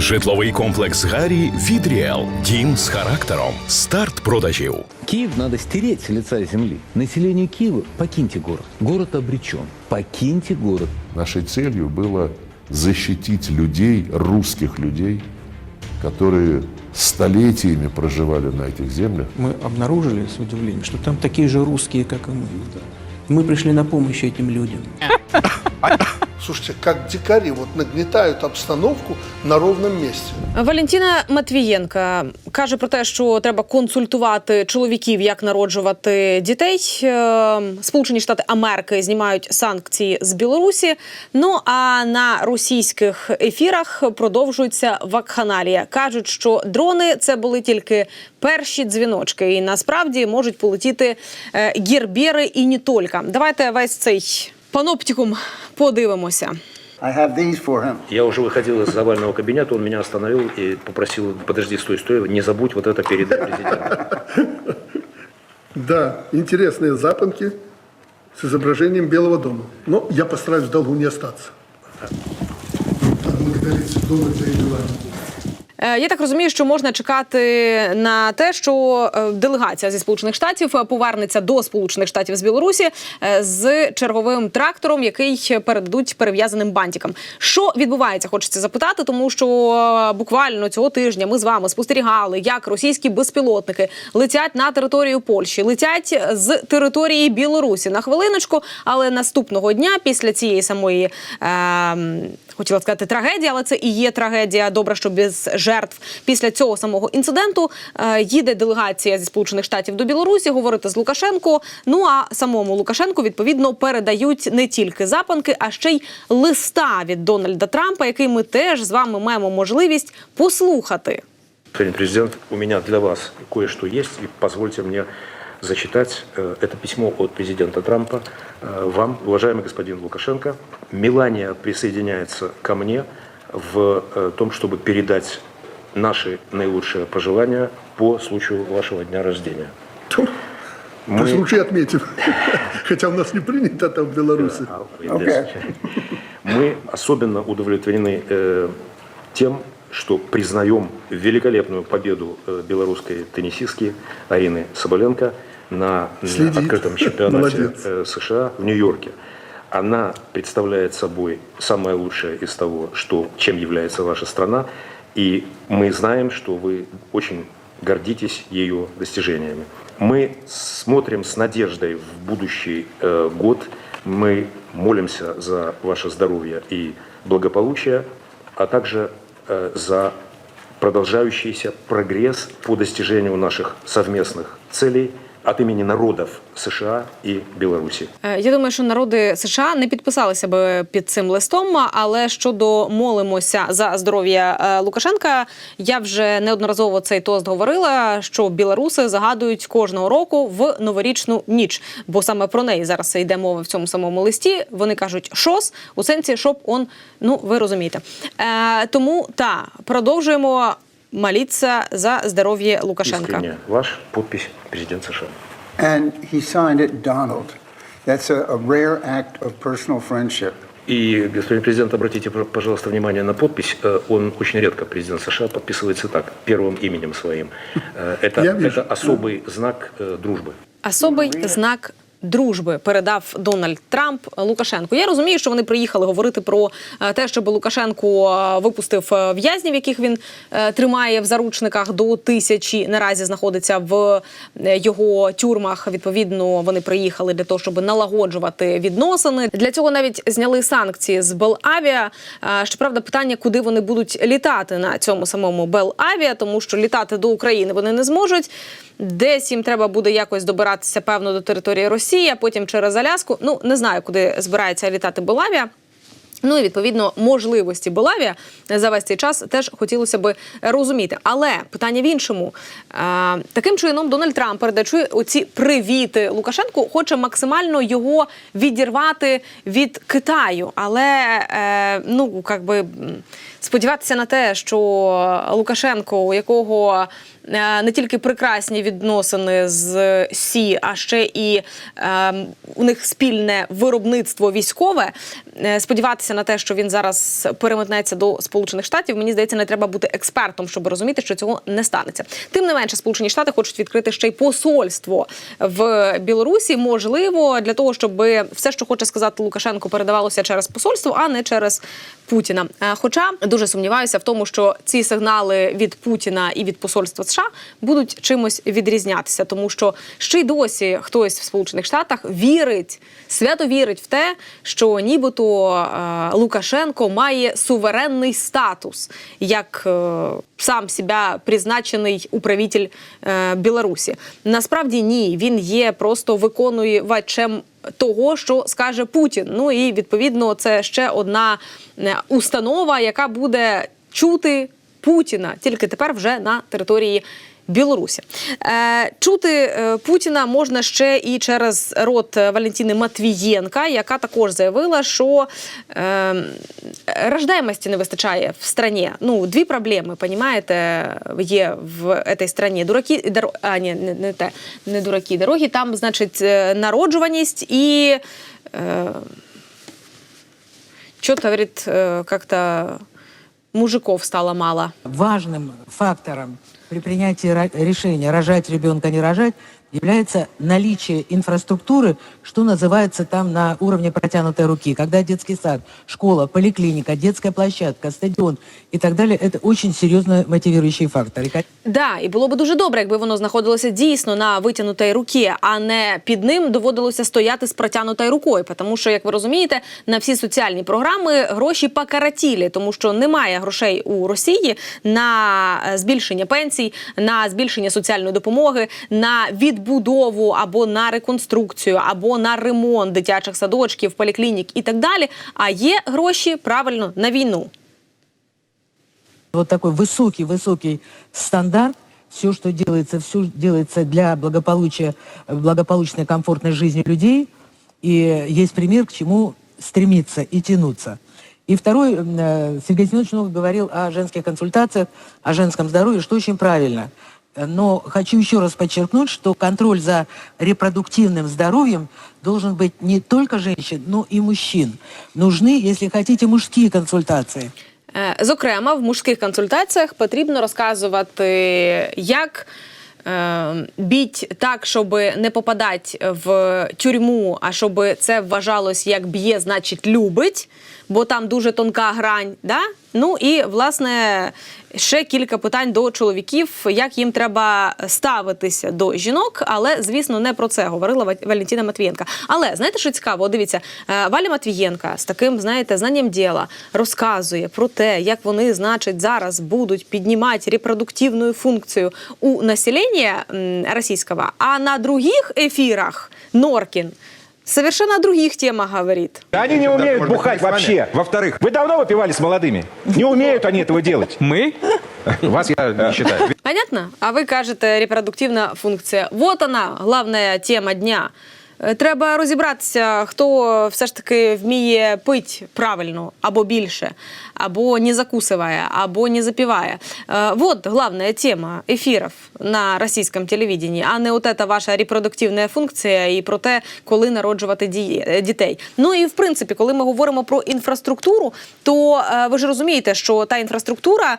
Житловий комплекс Гарі від Ріел. Дім з характером. Старт продажів. Киев надо стереть с лица земли. Население Киева, покиньте город. Город обречен. Покиньте город. Нашей целью было защитить людей, русских людей, которые столетиями проживали на этих землях. Мы обнаружили с удивлением, что там такие же русские, как и мы. Мы пришли на помощь этим людям. Слушайте, как дикари вот нагнетают обстановку на ровном месте. Валентина Матвієнка каже про те, що треба консультувати чоловіків, як народжувати дітей. Е, Сполучені Штати Америки знімають санкції з Білорусі. Ну а на російських ефірах продовжується вакханалія. кажуть, що дрони це були тільки перші дзвіночки, і насправді можуть полетіти е, гірбєри і не тільки. Давайте весь цей паноптикум подивимося. I have these for him. Я уже выходил из овального кабинета, он меня остановил и попросил, подожди, стой, стой, не забудь вот это передать президенту. Да, интересные запонки с изображением Белого дома. Но я постараюсь в долгу не остаться. Благодарить Дональда и Меланию. Е, Я так розумію, що можна чекати на те, що е, делегація зі сполучених штатів е, повернеться до сполучених штатів з Білорусі з черговим трактором, який передадуть перев'язаним бантикам. Що відбувається? Хочеться запитати, тому що буквально цього тижня ми з вами спостерігали, як російські безпілотники летять на територію Польщі, летять з території Білорусі на хвилиночку, але наступного дня після цієї самої. Е, Хотіла сказати трагедія, але це і є трагедія. Добре, що без жертв після цього самого інциденту е, їде делегація зі сполучених штатів до Білорусі говорити з Лукашенко. Ну а самому Лукашенку відповідно передають не тільки запанки, а ще й листа від Дональда Трампа, який ми теж з вами маємо можливість послухати. Президент, у меня для вас кое-что есть, и позвольте мне зачитать. Э, Это письмо от президента Трампа э, вам, уважаемый господин Лукашенко. Мелания присоединяется ко мне в э, том, чтобы передать наши наилучшие пожелания по случаю вашего дня рождения. По случаю отметим. Хотя у нас не принято там в Беларуси. Okay. Мы особенно удовлетворены э, тем, что признаем великолепную победу белорусской теннисистки Арины Соболенко на м, Следит. открытом чемпионате Молодец. э, США в Нью-Йорке. Она представляет собой самое лучшее из того, что, чем является ваша страна, и мы знаем, что вы очень гордитесь ее достижениями. Мы смотрим с надеждой в будущий э, год, мы молимся за ваше здоровье и благополучие, а также э, за продолжающийся прогресс по достижению наших совместных целей от имени народов США и Беларуси. Е, Я думаю, що народи США не підписалися би під цим листом. Але щодо молимося за здоров'я е, Лукашенка, я вже неодноразово цей тост говорила, що білоруси загадують кожного року в новорічну ніч, бо саме про неї зараз йде мова в цьому самому листі. Вони кажуть шос у сенсі, щоб он, ну ви розумієте. Е, тому та продовжуємо молитися за здоров'я Лукашенка. Искренне ваш подпись президент США. And he signed it Donald. That's a, a rare act of personal friendship. И, господин президент, обратите, пожалуйста, внимание на подпись. Э, Он очень редко, президент США, подписывается так, первым именем своим. Э, Это, Я вижу. это особый знак э, дружбы. Особий знак. Дружби передав Дональд Трамп Лукашенку. Я розумію, що вони приїхали говорити про е, те, щоб Лукашенко е, випустив е, в'язнів, яких він тримає в заручниках до тисячі. Наразі знаходиться в його тюрмах. Відповідно, вони приїхали для того, щоб налагоджувати відносини. Для цього навіть зняли санкції з Белавіа. Щоправда, питання, куди вони будуть літати на цьому самому Белавіа, тому що літати до України вони не зможуть. Десь їм треба буде якось добиратися певно до території Росії, а потім через Аляску. Ну не знаю, куди збирається літати Белавія. Ну і відповідно можливості Белавія за весь цей час теж хотілося би розуміти. Але питання в іншому Е, таким чином Дональд Трамп, передаючи оці привіти Лукашенку, хоче максимально його відірвати від Китаю. Але е, ну як би м, сподіватися на те, що Лукашенко, у якого е, не тільки прекрасні відносини з Сі, а ще і е, у них спільне виробництво військове. е, Сподіватися на те, що він зараз переметнеться до Сполучених Штатів, мені здається, не треба бути експертом, щоб розуміти, що цього не станеться. Тим не менше, Сполучені Штати хочуть відкрити ще й посольство в Білорусі. Можливо, для того, щоб все, що хоче сказати Лукашенко, передавалося через посольство, а не через Путіна. Е, Хоча дуже сумніваюся в тому, що ці сигнали від Путіна і від посольства США будуть чимось відрізнятися, тому що ще й досі хтось в Сполучених Штатах вірить, свято вірить в те, що нібито е, Лукашенко має суверенний статус, як е, сам себе призначений управитель е, Білорусі. Насправді ні, він є просто виконувачем того, що скаже Путін. Ну і відповідно це ще одна е, установа, яка буде чути Путіна, тільки тепер вже на території. Білорусі е, чути е, Путіна можна ще і через рот Валентини Матвієнка, яка також заявила, що е, рождаємості не вистачає в страні. Ну, дві проблеми, понімаєте, є в цій страні. Дураки, дор... а, ні, не, не те, не дураки, дороги. Там, значить, е, народжуваність і е, что-то, говорит, как-то мужиков стало мало. важным фактором при принятии решения рожать ребенка, не рожать, является наличие инфраструктуры, что называется там на уровне протянутой руки. Когда детский сад, школа, поликлиника, детская площадка, стадион и так далее, это очень серьезно мотивирующий фактор. И, ко- Да, і було б дуже добре, якби воно знаходилося дійсно на витягнутій руці, а не під ним доводилося стояти з протягнутою рукою. Тому що, як ви розумієте, на всі соціальні програми гроші покаратілі, тому що немає грошей у Росії на е, збільшення пенсій, на збільшення соціальної допомоги, на відбудову або на реконструкцію, або на ремонт дитячих садочків, поліклінік і так далі. А є гроші правильно на війну. вот такой высокий-высокий стандарт, все, что делается, все делается для благополучия, благополучной, комфортной жизни людей, и есть пример, к чему стремиться и тянуться. И второй, э, Сергей Семенович много говорил о женских консультациях, о женском здоровье, что очень правильно. Но хочу еще раз подчеркнуть, что контроль за репродуктивным здоровьем должен быть не только женщин, но и мужчин. Нужны, если хотите, мужские консультации. Е, Зокрема, в мужських консультаціях потрібно розказувати, як е, біть так, щоб не попадати в тюрму, а щоб це вважалось як б'є, значить любить, бо там дуже тонка грань. Да? Ну і власне ще кілька питань до чоловіків, як їм треба ставитися до жінок, але звісно не про це говорила Ва- Валентина Матвієнка. Але знаєте, що цікаво? Дивіться, е, Валя Матвієнка з таким, знаєте, знанням діла розказує про те, як вони, значить, зараз будуть піднімати репродуктивну функцію у населення російського, а на других ефірах Норкін совершенно о других темах говорит. Они не умеют бухать вообще. Во-вторых, вы давно выпивали с молодыми? Не умеют они этого делать. Мы? Вас я не считаю. Понятно? А ви кажете репродуктивна функція. Вот вона, головна тема дня. Е, Треба розібратися, хто все ж таки вміє пити правильно або більше, або не закусывая, або не запивая. Е, Вот главная тема ефірів на російському телевіденні, а не от эта ваша репродуктивна функція і про те, коли народжувати е, дітей. Ну і в принципі, коли ми говоримо про інфраструктуру, то ви ж розумієте, що та інфраструктура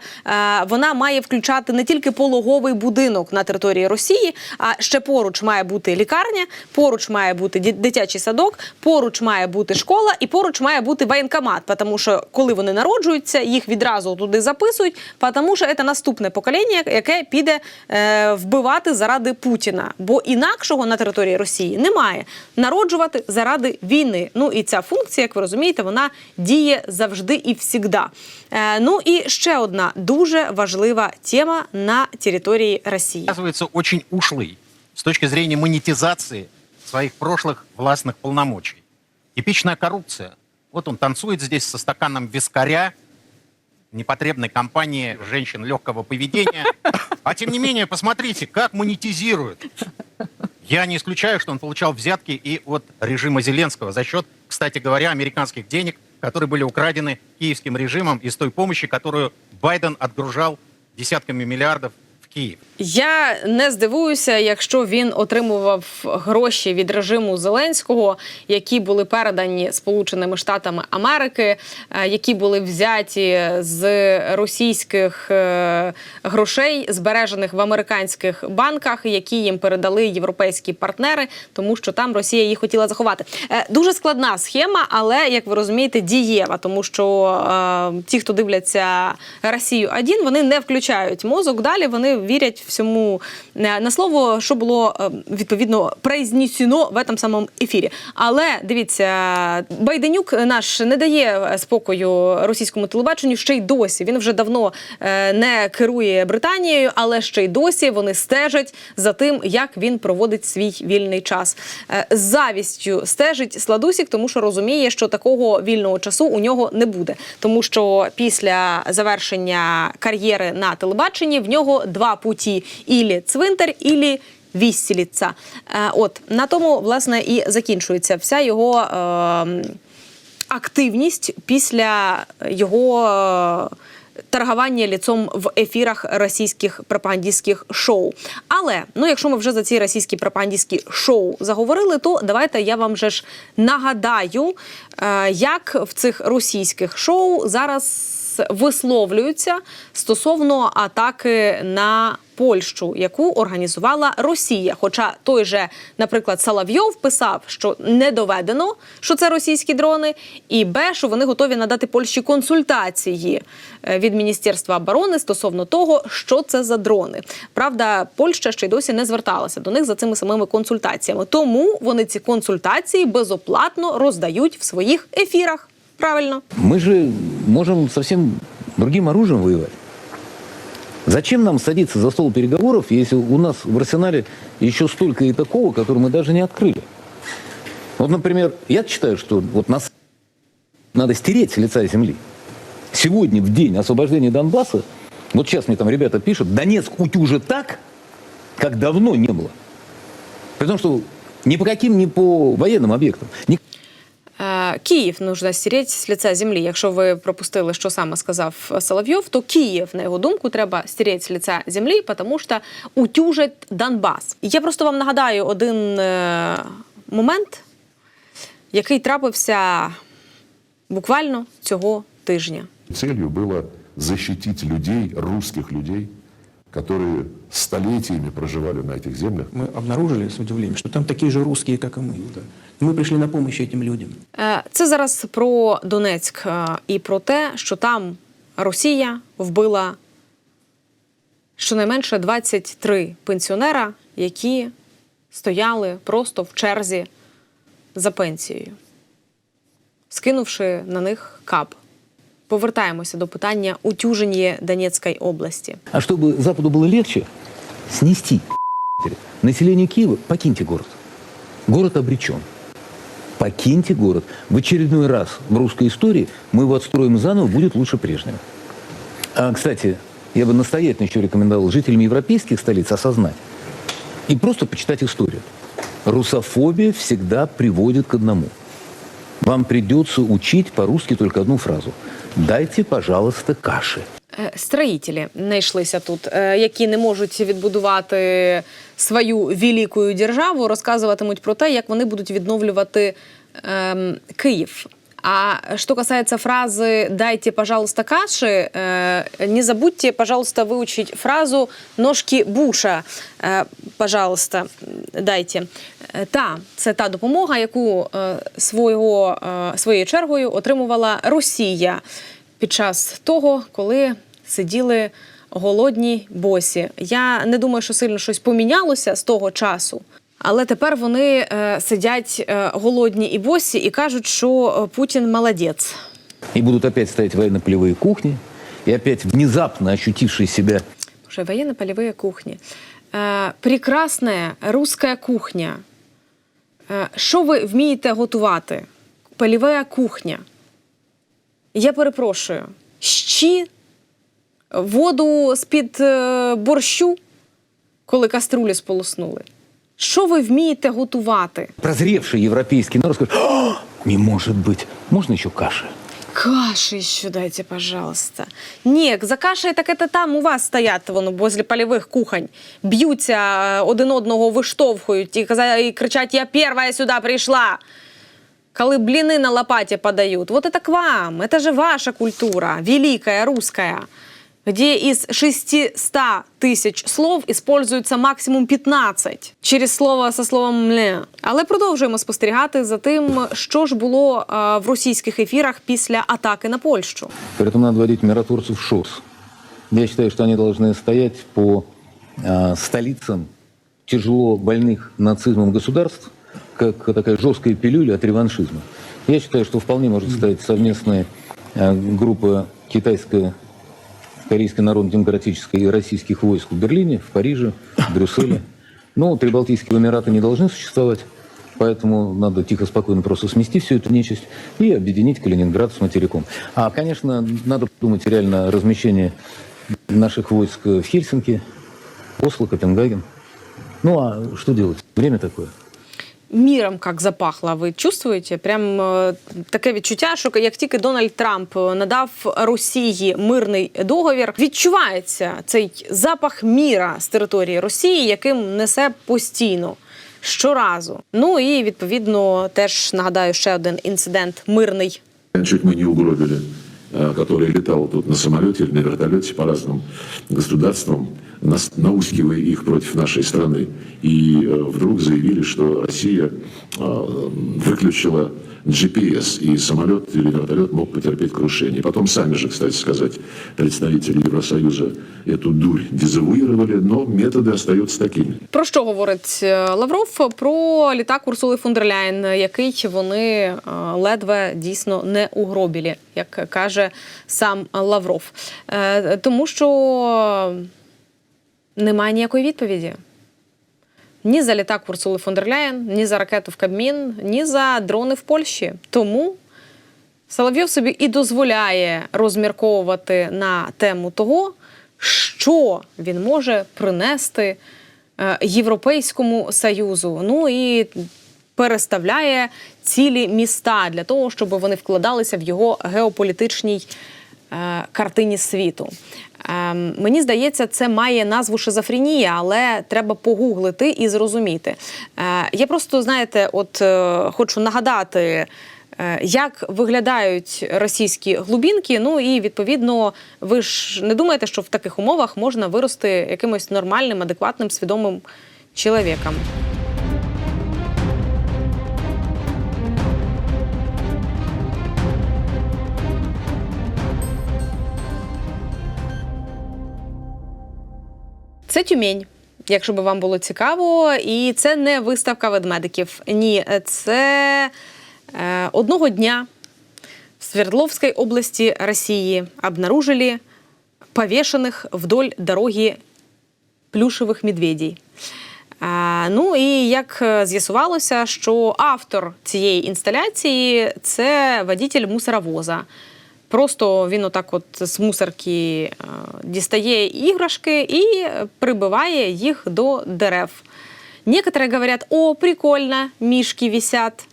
вона має включати не тільки пологовий будинок на території Росії, а ще поруч має бути лікарня, поруч має бути ді- дитячий садок, поруч має бути школа і поруч має бути воєнкомат. Тому що коли вони народжуються, їх відразу туди записують, тому що це наступне покоління, яке піде е, вбивати заради Путіна. Бо інакшого на території Росії немає. Народжувати заради війни. Ну і ця функція, як ви розумієте, вона діє завжди і всігда. Е, ну і ще одна дуже важлива тема на території Росії. оказывается очень ушлый с точки зрения монетизации своих прошлых властных полномочий. Типичная коррупция. Вот он танцует здесь со стаканом вискаря, непотребной компании женщин легкого поведения. А тем не менее, посмотрите, как монетизирует. Я не исключаю, что он получал взятки и от режима Зеленского за счет, кстати говоря, американских денег, которые были украдены киевским режимом из той помощи, которую Байден отгружал десятками миллиардов в Киев. Я не здивуюся, якщо він отримував гроші від режиму Зеленського, які були передані Сполученими Штатами Америки, е, які були взяті з російських е, грошей, збережених в американських банках, які їм передали європейські партнери, тому що там Росія їх хотіла заховати. Е, Дуже складна схема, але як ви розумієте, дієва, тому що ті, хто дивляться Росію 1 вони не включають мозок. Далі вони вірять всьому е, на слово, що було е, відповідно произнесено в этом самому ефірі. Але дивіться, Байденюк наш не дає спокою російському телебаченню ще й досі. Він вже давно е, не керує Британією, але ще й досі вони стежать за тим, як він проводить свій вільний час. Е, З завістю стежить Сладусік, тому що розуміє, що такого вільного часу у нього не буде, тому що після завершення кар'єри на телебаченні в нього два путі: ілі цвинтар, ілі віссіліться. Е, От на тому власне і закінчується вся його. Е, активність після його е, торгування ліцом в ефірах російських пропагандистських шоу. Але ну, якщо ми вже за ці російські пропагандистські шоу заговорили, то давайте я вам же ж нагадаю, е, як в цих російських шоу зараз висловлюються стосовно атаки на Польщу, яку організувала Росія. Хоча той же, наприклад, Соловйов писав, що не доведено, що це російські дрони, і Б, що вони готові надати Польщі консультації е, від Міністерства оборони стосовно того, що це за дрони. Правда, Польща ще й досі не зверталася до них за цими самими консультаціями. Тому вони ці консультації безоплатно роздають в своїх ефірах. Правильно. Мы же можем совсем другим оружием воевать. Зачем нам садиться за стол переговоров, если у нас в арсенале еще столько и такого, который мы даже не открыли? Вот, например, я считаю, что вот нас надо стереть с лица земли. Сегодня, в день освобождения Донбасса, вот сейчас мне там ребята пишут, Донецк утюжит так, как давно не было. При том, что ни по каким, ни по военным объектам. Ни Київ нужно стереть з лиця землі. Якщо ви пропустили, що саме сказав Соловйов, то Київ, на його думку, треба стереть з лиця землі, тому що утюжить Донбас. Я просто вам нагадаю один е, момент, який трапився буквально цього тижня. Целью было защитить людей, русских людей, которые столетиями проживали на этих землях. Мы обнаружили с удивлением, что там такие же русские, как и мы. Мы пришли на помощь этим людям. Е, Це зараз про Донецьк е, і про те, що там Росія вбила щонайменше 23 пенсіонера, які стояли просто в черзі за пенсією, скинувши на них кап. Повертаємося до питання утюження Донецької області. А чтобы Западу было легче, снести население Киева, покиньте город. Город обречен. Покиньте город. В очередной раз в русской истории мы его отстроим заново, будет лучше прежнего. А, кстати, я бы настоятельно еще рекомендовал жителям европейских столиц осознать и просто почитать историю. Русофобия всегда приводит к одному. Вам придется учить по-русски только одну фразу. Дайте, пожалуйста, каши. Е, Строїтелі знайшлися тут, е, які не можуть відбудувати свою велику державу, розказуватимуть про те, як вони будуть відновлювати ем, Київ. А что касается фразы «дайте, пожалуйста, каши», э, не забудьте, пожалуйста, выучить фразу «ножки Буша, э, пожалуйста, дайте». Е, Та, це та допомога, яку е, свого, е, своєю чергою отримувала Росія під час того, коли сиділи голодні босі. Я не думаю, що сильно щось помінялося з того часу. Але тепер вони е, сидять е, голодні і босі і кажуть, що е, Путін молодець. И будут опять стоять военно-полевые кухни, и опять внезапно ощутившие себя Уже военно-полевые кухні. Прекрасна руська кухня. Що ви вмієте готувати? Полєва кухня. Я перепрошую. Щі, воду з-під е, борщу, коли каструлі сполоснули. Що ви вмієте готувати? прозревший европейский народ скажет, «О, не может быть, можно еще каши? Каши еще дайте, пожалуйста. Ні, за кашею так это там у вас стоять воно возле польових кухонь. Б'ються е, один одного виштовхують і, і кричать: Я перша сюди прийшла. Коли блины на лопате подают. Вот это к вам. Это же ваша культура, великая, русская. Где из 600 тисяч слов используется максимум 15 через слово со словом «мле». Але продовжуємо спостерігати за тим, що ж було е, в російських ефірах після атаки на Польщу. Поэтому надо вводить миротворцев в ШОС. Я считаю, что они должны стоять по а, столицам тяжело больных нацизмом государств, как такая жесткая пилюля от реваншизма. Я считаю, что вполне может стоять совместная а, группа китайско Корейской Народно-Демократической и российских войск в Берлине, в Париже, в Брюсселе. Но Прибалтийские Эмираты не должны существовать, поэтому надо тихо, спокойно просто смести всю эту нечисть и объединить Калининград с материком. А, конечно, надо подумать реально о размещении наших войск в Хельсинки, Осло, Копенгаген. Ну а что делать? Время такое. Міром як запахло, ви чувствуєте? Прям е, таке відчуття, що як тільки Дональд Трамп надав Росії мирний договір, відчувається цей запах міра з території Росії, яким несе постійно. Щоразу. Ну і відповідно теж нагадаю ще один інцидент мирний Чуть мы не угробили, э, который летал тут на самолете или на вертолете по разным государствам, нас- наускивая их против нашей страны. И э, вдруг заявили, что Россия э, выключила GPS, и самолет или вертолет мог потерпеть крушение. Потом сами же, кстати сказать, представители Евросоюза эту дурь дезавуировали, но методы остаются такими. Про що говорить е, Лавров? Про літак Урсули фон дер Ляєн, який вони е, ледве дійсно не угробілі, як каже сам Лавров. Е, Тому що немає ніякої відповіді. Ні за літак Урсули фон дер Ляєн, ні за ракету в Кабмін, ні за дрони в Польщі. Тому Соловйов собі і дозволяє розмірковувати на тему того, що він може принести е, Європейському Союзу. Ну і переставляє цілі міста для того, щоб вони вкладалися в його геополітичній картині світу. Ем, Мені здається, це має назву шизофренія, але треба погуглити і зрозуміти. Е, Я просто, знаєте, от е, хочу нагадати. е, Як виглядають російські глубінки? Ну і відповідно, ви ж не думаєте, що в таких умовах можна вирости якимось нормальним, адекватним, свідомим чоловіком? Це Тюмень, якщо би вам було цікаво. І це не виставка ведмедиків. Ні, це е, одного дня в Свердловской области России обнаружили повешенных вдоль дороги плюшевих медведей. А, ну і як е, з'ясувалося, що автор цієї інсталяції це водитель мусоровоза. Просто він отак от з мусорки е, дістає іграшки і прибиває їх до дерев. Некоторые говорят, о, прикольно, мишки висят.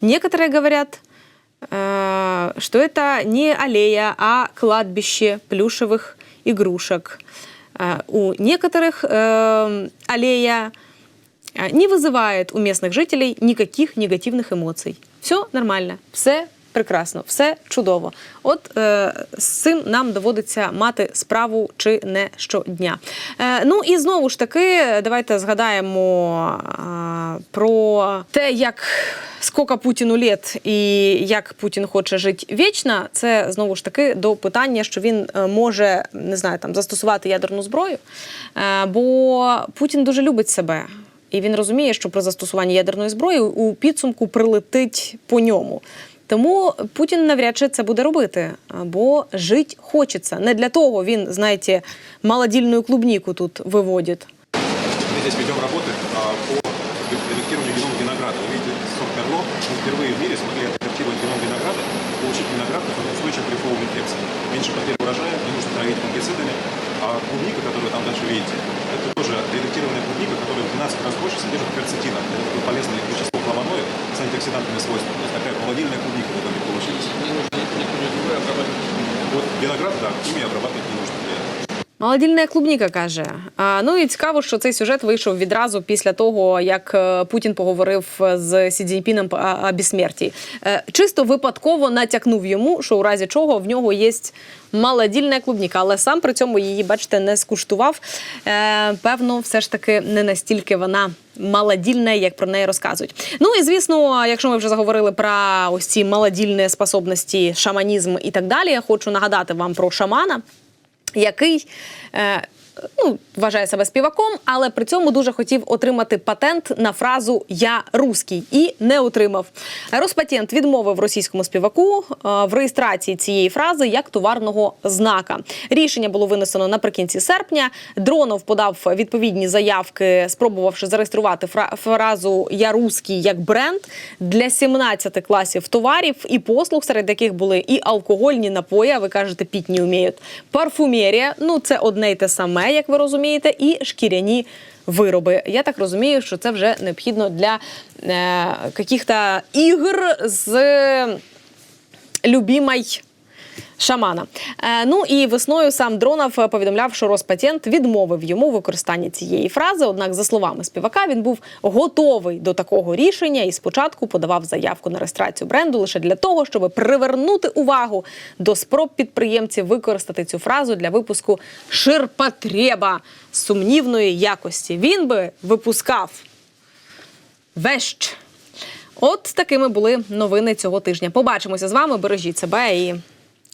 Некоторые говорят, э, что это не аллея, а кладбище плюшевых игрушек. Э, У некоторых э, аллея э, не вызывает у местных жителей никаких негативных эмоций. Все нормально, все прекрасно, все чудово. От е, з цим нам доводиться мати справу чи не щодня. Е, ну і знову ж таки, давайте згадаємо е, про те, як скільки Путіну літ і як Путін хоче жити вічно. Це знову ж таки до питання, що він е, може не знаю, там застосувати ядерну зброю. Е, бо Путін дуже любить себе. І він розуміє, що при застосуванні ядерної зброї у підсумку прилетить по ньому. Тому Путін навряд чи це буде робити, бо жити хочеться. Не для того він, знаєте, малодільну клубніку тут виводить. Мы здесь ведем работы а, по редактированию генома винограда. Вы видите сорт Мерло. Мы впервые в мире смогли отредактировать геном винограда, получить виноград, который устойчив к грибковым инфекциям. Меньше потерь урожая, не нужно травить фунгицидами. А клубника, которую там дальше видите, это тоже редактированная клубника, которая в 12 раз больше содержит кверцетина. Это такое полезное вещество флавоноид с антиоксидантными свойствами. То есть такая половинная клубника в итоге получилась. Не нужно, не переживай, обрабатывать. Вот виноград, да, ими обрабатывать не нужно. Молодільна клубніка каже. А, ну і цікаво, що цей сюжет вийшов відразу після того, як е, Путін поговорив з Сі Цзіньпіном о, безсмерті. Е, Чисто випадково натякнув йому, що у разі чого в нього є молодільна клубніка, але сам при цьому її, бачите, не скуштував. Е, певно, все ж таки не настільки вона. Молодільна, як про неї розказують. Ну і звісно, якщо ми вже заговорили про ось ці молодільні способності, шаманізм і так далі, я хочу нагадати вам про шамана, який е, ну, вважає себе співаком, але при цьому дуже хотів отримати патент на фразу Я руський і не отримав. Роспатент відмовив російському співаку е, в реєстрації цієї фрази як товарного знака. Рішення було винесено наприкінці серпня. Дронов подав відповідні заявки, спробувавши зареєструвати фра- фразу Я руський як бренд для 17 класів товарів і послуг, серед яких були і алкогольні напої. а Ви кажете, піть не вміють. Парфумерія, ну це одне й те саме, як ви розумієте, і шкіряні. Вироби, я так розумію, що це вже необхідно для е, ігр з любімой шамана. Е, ну і весною сам Дронов повідомляв, що Роспатент відмовив йому використання цієї фрази. Однак, за словами співака, він був готовий до такого рішення і спочатку подавав заявку на реєстрацію бренду лише для того, щоб привернути увагу до спроб підприємців використати цю фразу для випуску ширпотреба сумнівної якості. Він би випускав вещ. От такими були новини цього тижня. Побачимося з вами. Бережіть себе і